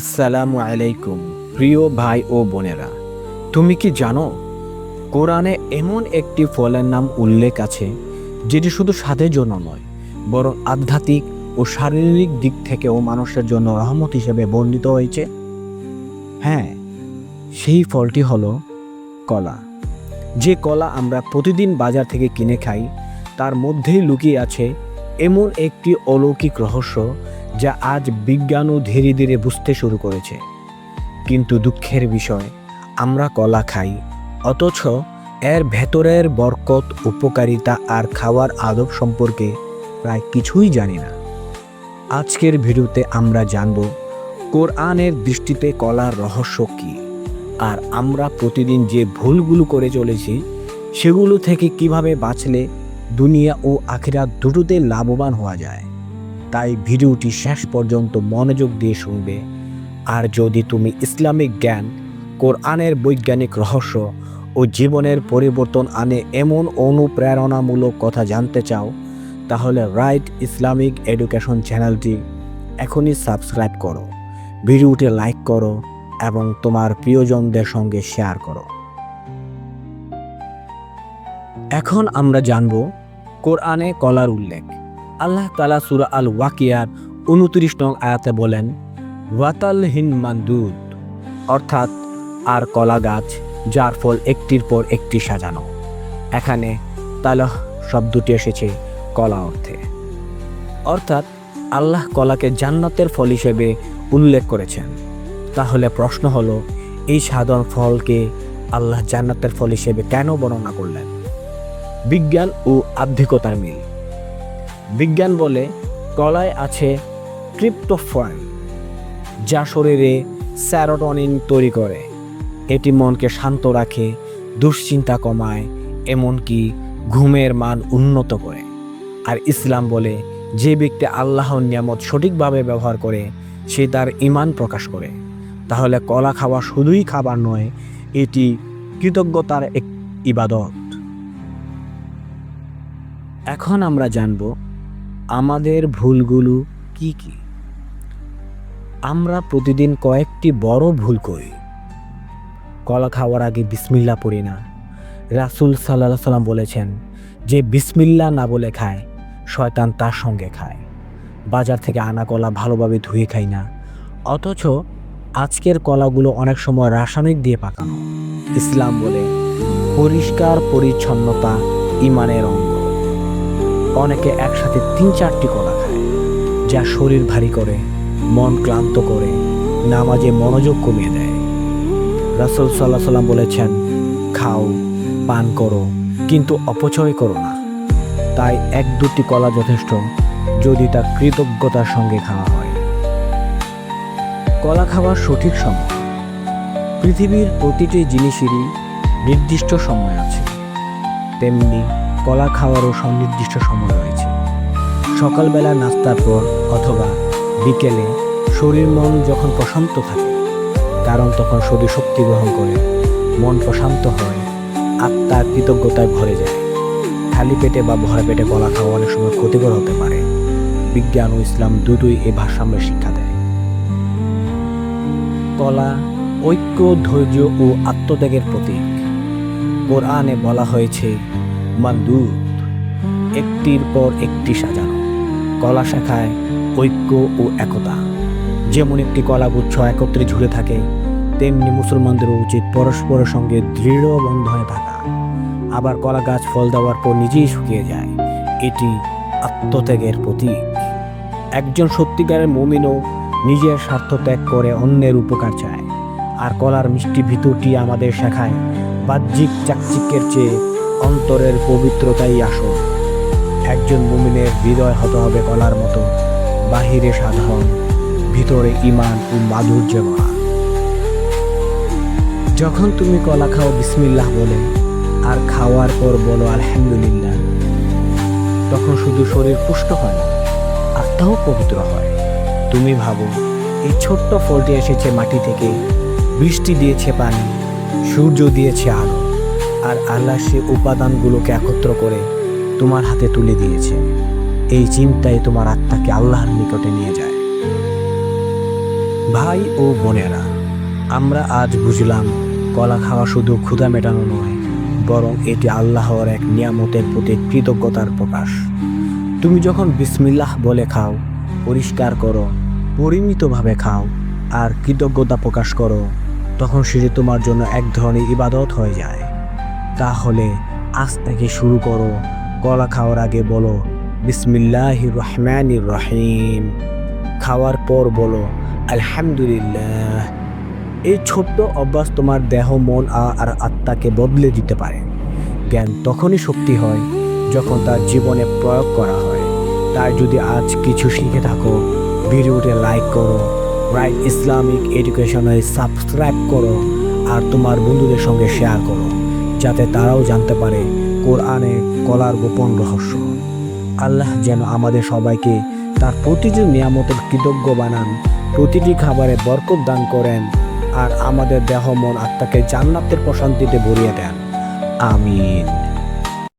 আসসালামু আলাইকুম, প্রিয় ভাই ও বোনেরা। তুমি কি জানো, কোরআনে এমন একটি ফলের নাম উল্লেখ আছে, যেটি শুধু স্বাদের জন্য নয়, বরং আধ্যাত্মিক ও শারীরিক দিক থেকেও মানুষের জন্য রহমত হিসেবে বর্ণিত হয়েছে? হ্যাঁ সেই ফলটি হলো কলা। যে কলা আমরা প্রতিদিন বাজার থেকে কিনে খাই, তার মধ্যেই লুকিয়ে আছে এমন একটি অলৌকিক রহস্য যা আজ বিজ্ঞানও ধীরে ধীরে বুঝতে শুরু করেছে। কিন্তু দুঃখের বিষয়, আমরা কলা খাই, অথচ এর ভেতরের বরকত, উপকারিতা আর খাওয়ার আদব সম্পর্কে প্রায় কিছুই জানি না। আজকের ভিডিওতে আমরা জানব, কোরআনের দৃষ্টিতে কলার রহস্য কী? আর আমরা প্রতিদিন যে ভুলগুলো করে চলেছি, সেগুলো থেকে কীভাবে বাঁচলে দুনিয়া ও আখিরাত দুটোতে লাভবান হওয়া যায়? তাই ভিডিওটি শেষ পর্যন্ত মনোযোগ দিয়ে শুনবে। আর যদি তুমি ইসলামিক জ্ঞান, কোরআনের বৈজ্ঞানিক রহস্য ও জীবনের পরিবর্তন আনে এমন অনুপ্রেরণামূলক কথা জানতে চাও, তাহলে রাইট ইসলামিক এডুকেশন চ্যানেলটি এখনই সাবস্ক্রাইব করো, ভিডিওটি লাইক করো এবং তোমার প্রিয়জনদের সঙ্গে শেয়ার করো। এখন আমরা জানব কোরআনে কলার উল্লেখ। আল্লাহ তালা সুরা আল ওয়াকিয়ার উনত্রিশ নং আয়াতে বলেন, ওয়াতাল হিন মান্দুদ অর্থাৎ আর কলা গাছ, যার ফল একটির পর একটি সাজানো। এখানে তালাহ শব্দটি এসেছে কলা অর্থে। অর্থাৎ আল্লাহ কলাকে জান্নাতের ফল হিসেবে উল্লেখ করেছেন। তাহলে প্রশ্ন হলো, এই সাধারণ ফলকে আল্লাহ জান্নাতের ফল হিসেবে কেন বর্ণনা করলেন? বিজ্ঞান ও আধ্যাত্মিকতার মিল। বিজ্ঞান বলে কলায় আছে ট্রিপ্টোফান যা শরীরে স্যারোটনিন তৈরি করে। এটি মনকে শান্ত রাখে, দুশ্চিন্তা কমায়, এমনকি ঘুমের মান উন্নত করে। আর ইসলাম বলে, যে ব্যক্তি আল্লাহর নিয়ামত সঠিকভাবে ব্যবহার করে, সে তার ইমান প্রকাশ করে। তাহলে কলা খাওয়া শুধুই খাবার নয়, এটি কৃতজ্ঞতার এক ইবাদত। এখন আমরা জানব আমাদের ভুলগুলো কি কি? আমরা প্রতিদিন কয়েকটি বড় ভুল করি। কলা খাওয়ার আগে বিসমিল্লা পড়ি না। রাসুল সাল্লাহ সাল্লাম বলেছেন, যে বিসমিল্লা না বলে খায়, শয়তান তার সঙ্গে খায়। বাজার থেকে আনা কলা ভালোভাবে ধুয়ে খাই না। অথচ আজকের কলাগুলো অনেক সময় রাসায়নিক দিয়ে পাকানো। ইসলাম বলে, পরিষ্কার পরিচ্ছন্নতা ইমানের অঙ্গ। অনেকে একসাথে তিন চারটি কলা খায়, যা শরীর ভারী করে, মন ক্লান্ত করে, নামাজে মনোযোগ কমিয়ে দেয়। রাসুল সাল্লাহ সাল্লাম বলেছেন, খাও, পান করো, কিন্তু অপচয় করো না। তাই এক দুটি কলা যথেষ্ট, যদি তা কৃতজ্ঞতার সঙ্গে খাওয়া হয়। কলা খাওয়ার সঠিক সময়। পৃথিবীর প্রতিটি জিনিসেরই নির্দিষ্ট সময় আছে। তেমনি কলা খাওয়ারও সুনির্দিষ্ট সময় রয়েছে। সকালবেলা নাস্তার পর অথবা বিকেলে শরীর মন যখন প্রশান্ত থাকে, কারণ তখন শরীর শক্তি গ্রহণ করে মন প্রশান্ত হয় আত্মা কৃতজ্ঞতায় ভরে যায়। খালি পেটে বা ভরা পেটে কলা খাওয়া অনেক সময় ক্ষতিকর হতে পারে। বিজ্ঞান ও ইসলাম দুটোই এ ভারসাম্যের শিক্ষা দেয়। কলা ঐক্য, ধৈর্য ও আত্মত্যাগের প্রতীক। কোরআনে বলা হয়েছে মান্দুদ একটির পর একটি সাজানো। কলা শাখায় ঐক্য ও একতা। যেমন একটি কলাগুচ্ছ একত্রে ঝুলে থাকে, তেমনি মুসলমানদেরও উচিত পরস্পরের সঙ্গে দৃঢ় বন্ধনে থাকা। আবার কলা গাছ ফল দেওয়ার পর নিজেই শুকিয়ে যায়। এটি আত্মত্যাগের প্রতীক। একজন সত্যিকারের মমিনও নিজের স্বার্থ ত্যাগ করে অন্যের উপকার চায়। আর কলার মিষ্টি ভিতরটি আমাদের শেখায় বাহ্যিক চাকচিক্যের চেয়ে অন্তরের পবিত্রতাই আসল। একজন মুমিনের হৃদয় হতে হবে কলার মতো, বাহিরে সাধারণ, ভিতরে ইমান ও মাধুর্য ভরা। যখন তুমি কলা খাও, বিসমিল্লাহ বলে, আর খাওয়ার পর বলো, আলহামদুলিল্লাহ, তখন শুধু শরীর পুষ্ট হয় না আত্মাও পবিত্র হয়। তুমি ভাবো, এই ছোট্ট ফলটি এসেছে মাটি থেকে, বৃষ্টি দিয়েছে পানি, সূর্য দিয়েছে আলো। আর আল্লাহ সে উপাদানগুলোকে একত্র করে তোমার হাতে তুলে দিয়েছে। এই চিন্তায় তোমার আত্মাকে আল্লাহর নিকটে নিয়ে যায়। ভাই ও বোনেরা, আমরা আজ বুঝলাম কলা খাওয়া শুধু ক্ষুধা মেটানো নয়, বরং এটি আল্লাহর এক নিয়ামতের প্রতি কৃতজ্ঞতার প্রকাশ। তুমি যখন বিসমিল্লাহ বলে খাও, পরিষ্কার করো, পরিমিতভাবে খাও, আর কৃতজ্ঞতা প্রকাশ করো, তখন সেটি তোমার জন্য এক ধরনের ইবাদত হয়ে যায়। তাহলে আজ থেকে শুরু করো। কলা খাওয়ার আগে বলো বিসমিল্লাহ রহমান রহিম। খাওয়ার পর বলো, আলহামদুলিল্লাহ। এই ছোট্ট অভ্যাস তোমার দেহ, মন আর আত্মাকে বদলে দিতে পারে। জ্ঞান তখনই শক্তি হয় যখন তার জীবনে প্রয়োগ করা হয়। তাই যদি আজ কিছু শিখে থাকো, ভিডিওতে লাইক করো, রাইট ইসলামিক এডুকেশনে সাবস্ক্রাইব করো, আর তোমার বন্ধুদের সঙ্গে শেয়ার করো। যাতে তারাও জানতে পারে কোরআনে কলার গোপন রহস্য। আল্লাহ যেন আমাদের সবাইকে তার প্রতিটি নিয়ামতের কৃতজ্ঞ বানান, প্রতিটি খাবারে বরকত দান করেন, আর আমাদের দেহ, মন, আত্মাকে জান্নাতের প্রশান্তিতে ভরিয়ে দেন। আমিন।